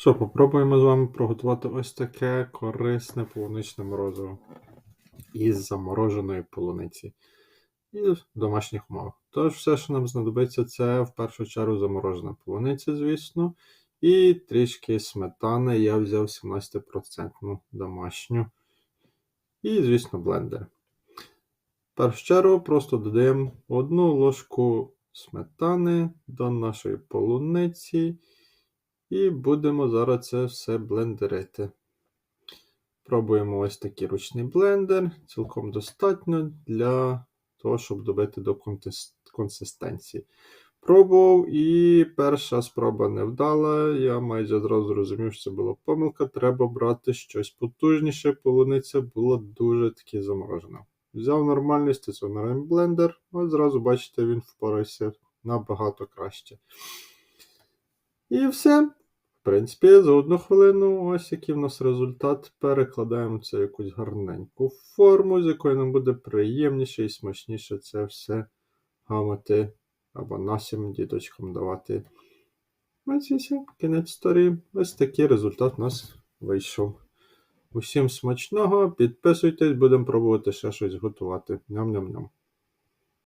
Що, попробуємо з вами приготувати ось таке корисне полуничне морозиво із замороженої полуниці і в домашніх умовах. Тож, все, що нам знадобиться, це в першу чергу заморожена полуниця, звісно, і трішки сметани. Я взяв 17% домашню. І, звісно, блендер. Першу чергу просто додаємо одну ложку сметани до нашої полуниці. І будемо зараз це все блендерити. Пробуємо ось такий ручний блендер. Цілком достатньо для того, щоб добити до консистенції. Пробував і перша спроба не вдала. Я майже зразу зрозумів, що це була помилка. Треба брати щось потужніше. Полуниця була дуже таки заморожена. Взяв нормальний стаціонарний блендер, ось зразу бачите, він впорався набагато краще. І все. Принципі, за одну хвилину, ось який в нас результат. Перекладаємо це в якусь гарненьку форму, з якою нам буде приємніше і смачніше це все гамати або нашим діточкам давати. Ось кінець історії. Ось такий результат у нас вийшов. Усім смачного, підписуйтесь, будемо пробувати ще щось готувати. Ням-ням-ням.